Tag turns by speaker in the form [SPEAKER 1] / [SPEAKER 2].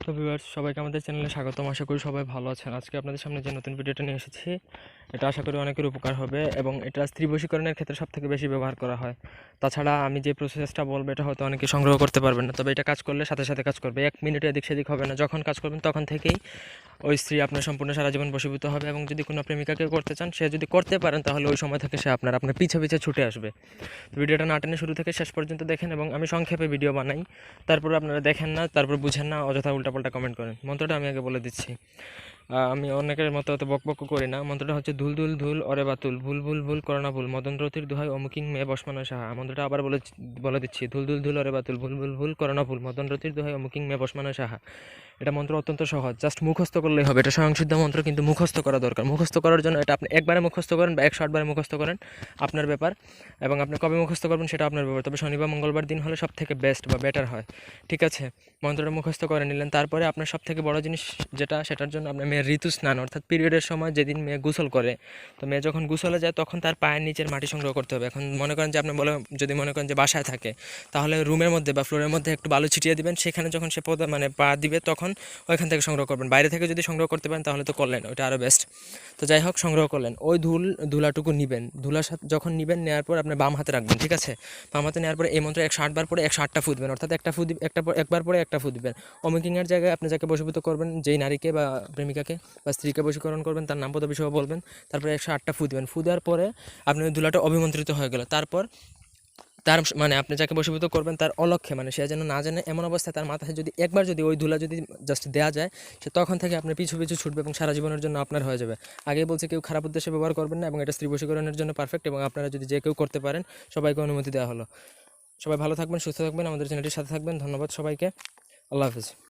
[SPEAKER 1] তো ভিউয়ার্স সবাইকে আমাদের চ্যানেলে স্বাগতম। আশা করি সবাই ভালো আছেন। আজকে আপনাদের সামনে যে নতুন ভিডিওটা নিয়ে এসেছি এটা আশা করি অনেকের উপকার হবে এবং এটা স্ত্রী বশীকরণের ক্ষেত্রে সব থেকে বেশি ব্যবহার করা হয়। তাছাড়া আমি যে প্রসেসটা বলব, এটা হয়তো অনেকে সংগ্রহ করতে পারবেন না, তবে এটা কাজ করলে সাথে সাথে কাজ করবে। এক মিনিটে এদিক সেদিক হবে না, যখন কাজ করবেন তখন থেকেই ওই স্ত্রী আপনার সম্পূর্ণ সারা জীবন বশীভূত হবে এবং যদি কোনো প্রেমিকাকে করতে চান, সে যদি করতে পারেন, তাহলে ওই সময় থেকে সে আপনার আপনার পিছে পিছে ছুটে আসবে। ভিডিওটা না টেনে শুরু থেকে শেষ পর্যন্ত দেখেন এবং আমি সংক্ষেপে ভিডিও বানাই। তারপর আপনারা দেখেন না, তারপর বুঝেন না, অযথা উল্টাপাল্টা কমেন্ট করেন। মন্ত্রটা আমি আগে বলে দিচ্ছি। আমি অনেকের মতো অত বক বক করি না। মন্ত্রটা হচ্ছে ধুল ধুল ধুল, অরে বাতুল ভুল ভুল ভুল করোনা ভুল। মদন রতির দোহাই অমুকিং মেয়ে বসমানা সাহা মন্ত্রটা আবার বলে বলে দিচ্ছি। ধুল ধুল ধুল, অরে বাতুল ভুল ভুল ভুল করোনা ভুল। মদন রতির দোহাই অমুকিং মেয়ে বসমানো সাহা এটা মন্ত্র অত্যন্ত সহজ। জাস্ট মুখস্থ করলেই হবে। এটা স্বয়ংসিদ্ধ মন্ত্র, কিন্তু মুখস্থ করা দরকার। মুখস্থ করার জন্য এটা আপনি একবারে মুখস্থ করেন বা একশো আটবারে মুখস্থ করেন, আপনার ব্যাপার। এবং আপনি কবে মুখস্থ করবেন সেটা আপনার ব্যাপার। তবে শনিবার, মঙ্গলবার দিন হলে সব থেকে বেস্ট বা বেটার হয়। ঠিক আছে? মন্ত্রটা মুখস্থ করে নিলেন। তারপরে আপনার সব থেকে বড় জিনিস যেটা, সেটার জন্য আপনার ঋতু স্নান অর্থাৎ পিরিয়ডের সময় যেদিন মেয়ে গোসল করে, তো মেয়ে যখন গোসলে যায় তখন তার পায়ের নিচের মাটি সংগ্রহ করতে হবে। এখন মনে করেন যে আপনি বলে, যদি মনে করেন যে বাসায় থাকে, তাহলে রুমের মধ্যে বা ফ্লোরের মধ্যে একটু বালু ছিটিয়ে দিবেন, সেখানে যখন সে মানে পা দিবে তখন ওইখান থেকে সংগ্রহ করবেন। বাইরে থেকে যদি সংগ্রহ করতে পারেন তাহলে তো করলেন ওটা আরও বেস্ট তো যাই হোক, সংগ্রহ করলেন। ওই ধুল, ধুলাটুকু নিবেন। ধুলার সাথে যখন নিবেন নেওয়ার পর আপনি বাম হাতে রাখবেন, ঠিক আছে? বাম হাতে নেওয়ার পরে এই মন্ত্র একশো আটবার পরে একশো আটটা ফু অর্থাৎ একটা ফু একটা একবার পরে একটা ফু দিবেন। অমিকিংয়ের জায়গায় আপনি যাকে বশীভূত করবেন, যেই নারীকে বা প্রেমিকাকে বা স্ত্রীকে বশীকরণ করবেন, তার নাম পদবি সহ বলবেন, তারপরে একশো আটটা ফু দিবেন। ফু দেওয়ার পরে আপনি ওই ধুলাটা অভিমন্ত্রিত হয়ে গেল। তারপর তার মানে আপনি যাকে বশীভূত করবেন, তার অলক্ষ্যে মানে সে যেন না জানে, এমন অবস্থায় তার মাথায় যদি একবার যদি ওই ধুলা যদি জাস্ট দেওয়া যায়, সে তখন থেকে আপনি পিছু পিছু ছুটবে এবং সারা জীবনের জন্য আপনার হয়ে যাবে। আগেই বলছে, কেউ খারাপ উদ্দেশ্যে ব্যবহার করবেন না এবং এটা স্ত্রী বশীকরণের জন্য পারফেক্ট এবং আপনারা যদি যে কেউ করতে পারেন, সবাইকে অনুমতি দেওয়া হলো। সবাই ভালো থাকবেন, সুস্থ থাকবেন, আমাদের চ্যানেলটির সাথে থাকবেন। ধন্যবাদ সবাইকে। আল্লাহ হাফিজ।